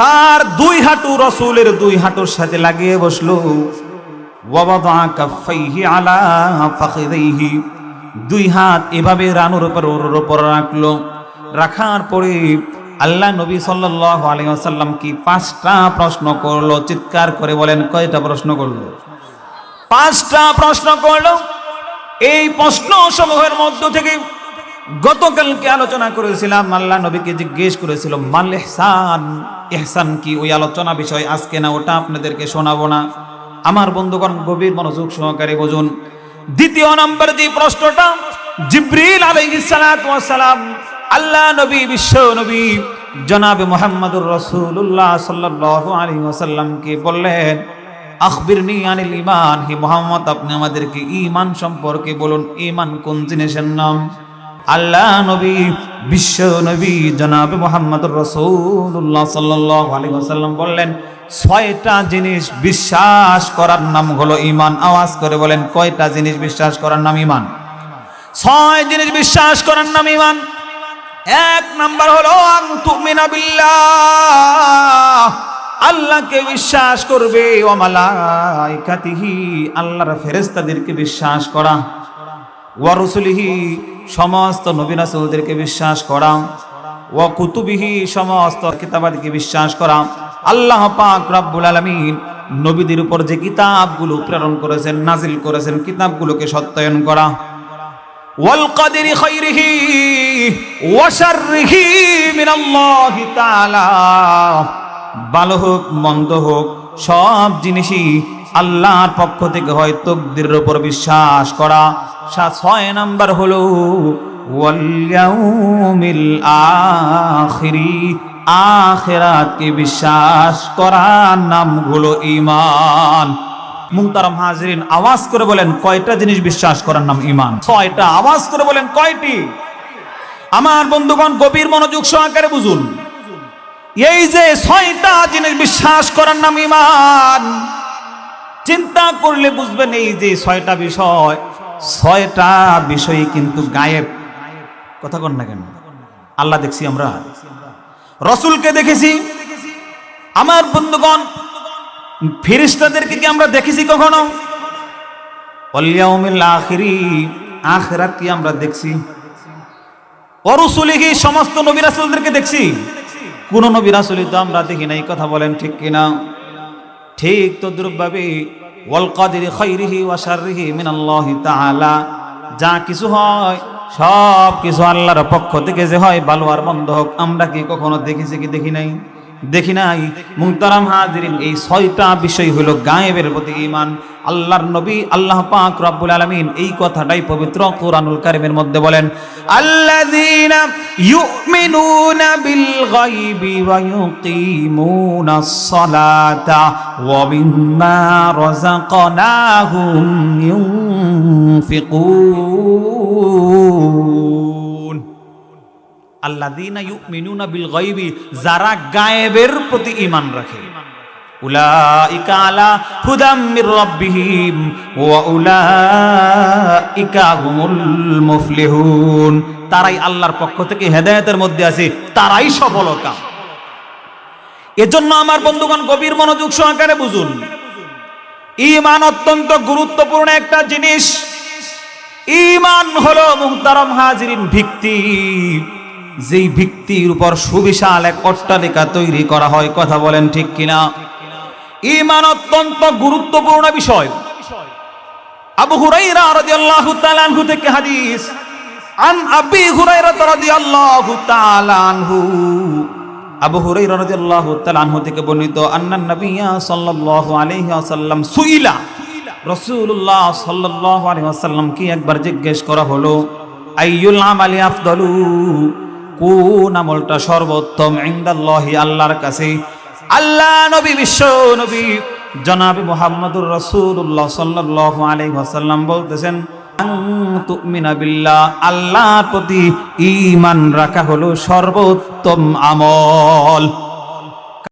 তার দুই হাঁটু রসুলের দুই হাঁটুর সাথে লাগিয়ে বসল। দুই হাত এভাবে রানুর উপর ওর উপর রাখল। রাখার পরে আল্লাহ নবী ওয়াসাল্লাম কি পাঁচটা প্রশ্ন করল? চিৎকার করে বলেন, কয়টা প্রশ্ন করল? পাঁচটা প্রশ্ন করল। এই প্রশ্ন সমূহের মধ্য থেকে গতকালকে আলোচনা করেছিলাম, আল্লাহ নবীকে জিজ্ঞেস করেছিল, মাল ইহসান? ইহসান কি? ওই আলোচনা বিষয় আজকে না, ওটা আপনাদেরকে শোনাবো না। আমার বন্ধুগণ, গভীর মনোযোগ সহকারে বুঝুন। দ্বিতীয় নম্বর যে প্রশ্নটা, জিব্রিল আলাইহিস সালাতু ওয়াস সালাম, আল্লাহ নবী, বিশ্ব নবী, জনাবে মুহাম্মদুর রাসূলুল্লাহ সাল্লাল্লাহু আলাইহি ওয়াসাল্লামকে বললেন, আখবিরনি আনিল ঈমান? হে মুহাম্মদ, আপনি আমাদেরকে ঈমান সম্পর্কে বলুন। ঈমান কোন জিনিসের নাম? আল্লাহ নবী, বিশ্ব নবী জনাবে সাল্লাল্লাহু আলাইহি ওয়াসাল্লাম বললেন, ছয়টা জিনিস বিশ্বাস করার নাম হলো ইমান আওয়াজ করে বলেন, কয়টা জিনিস বিশ্বাস করার নাম ইমান ছয় জিনিস বিশ্বাস করার নাম ইমান এক নাম্বার হলো আল্লাহকে বিশ্বাস করবে ও মালাইকাতিহি, আল্লাহর ফেরেশতাদেরকে বিশ্বাস করা। ওয়া রসুলিহি, সমস্ত নবী রাসূলদেরকে বিশ্বাস করা ওয়া কুতুবিহি, সমস্ত কিতাবাদিকে বিশ্বাস করা আল্লাহ পাক রব্বুল আলামিন নবীদের উপর যে কিতাবগুলো প্রেরণ করেছেন নাজিল করেছেন, কিতাবগুলোকে সত্যায়ন করা। ওয়াল ভালো হোক, মন্দ হোক, সব জিনিসই আল্লাহর পক্ষ থেকে হয় তকদিরের উপর বিশ্বাস করা। ছয় নাম্বার হলো, ওয়াল ইয়াউমিল আখিরি, আখিরাতকে বিশ্বাস করার নামগুলো ইমান মুহতারাম হাজরিন, আওয়াজ করে বলেন কয়টা জিনিস বিশ্বাস করার নাম ইমান ছয়টা, আওয়াজ করে বলেন কয়টি? আমার বন্ধুগণ, গভীর মনোযোগ সহকারে বুঝুন। এই যে ছয়টা জিনিস বিশ্বাস করার নাম ইমান চিন্তা করলে বুঝবেন এই যে ছয়টা বিষয়। ছয়টা বিষয় কিন্তু গায়েব। কথা কন না কেন? আল্লাহ দেখছি আমরা। রসুলকে দেখেছি। আমার বন্ধুগণ ফিরিস্তাদেরকে কি আমরা দেখেছি কখনো? আমরা দেখছি। অরুসুলিহি সমস্ত নবী রাসূলদেরকে দেখছি। কোন নবী রাসুলি তো আমরা দেখি নাই, কথা বলেন ঠিক কিনা? ঠিক তদ্রুপভাবে, ওয়াল কাদিরি খাইরিহি ওয়া শাররিহি মিনাল্লাহি তাআলা, যা কিছু হয় সব কিছু আল্লাহর পক্ষ থেকে যে হয় ভালো আর হোক, আমরা কি কখনো দেখেছি কি দেখি নাই? দেখি নাই। মুহতারাম হাজিরিন, এই ছয়টা বিষয় হলো গায়েবের প্রতি ইমান আল্লাহর নবী, আল্লাহ পাক রব্বুল আলামিন এই কথাটাই পবিত্র কোরআনুল কারীমের মধ্যে বলেন, আল্লাযীনা ইউমিনুনা বিল গায়বি ওয়া ইউকিমুনাস সালাতা ওয়া মিম্মা রাযাকনাহুম ইউনফিকুন। আল্লাযীনা ইউমিনুনা বিল গায়বি, যারা গায়েবের প্রতি ঈমান রাখে। উলাইকা আলা হুদাম মির রাব্বিহিম ওয়া উলাইকা হুমুল মুফলিহুন। তারাই আল্লাহর পক্ষ থেকে হেদায়েতের মধ্যে আছে, তারাই সফলতা। এজন্য আমার বন্ধুগণ, গভীর মনোযোগ সহকারে বুঝুন। ইমান অত্যন্ত গুরুত্বপূর্ণ একটা জিনিস। ইমান হলো মুহতারাম হাজিরিন ভিত্তি। যেই ভিত্তির উপর সুবিশাল এক অট্টালিকা তৈরি করা হয়, কথা বলেন ঠিক কিনা? ঈমান অত্যন্ত গুরুত্বপূর্ণ বিষয়। আবু হুরাইরা রাদিয়াল্লাহু তাআলা আনহু থেকে হাদিস, আন আবি হুরাইরা রাদিয়াল্লাহু তাআলা আনহু। আবু হুরাইরা রাদিয়াল্লাহু তাআলা আনহু থেকে বর্ণিত আন্নান নবিয়্যা সাল্লাল্লাহু আলাইহি ওয়াসাল্লাম সুইলা। রাসূলুল্লাহ সাল্লাল্লাহু আলাইহি ওয়াসাল্লাম কি একবার জিজ্ঞেস করা হলো, আইয়ুল আমালি আফদালু? কোন আমলটা সর্বোত্তম ইন্দাল্লাহি আল্লাহর কাছে? আল্লাহ, নবী, বিশ্ব নবী, জনাব মোহাম্মদুর রসুল্লাহ সাল্লাহ আলাইহি ওয়াসাল্লাম বলতেছেন আল্লাহর প্রতি ইমান রাখা হলো সর্বোত্তম আমল।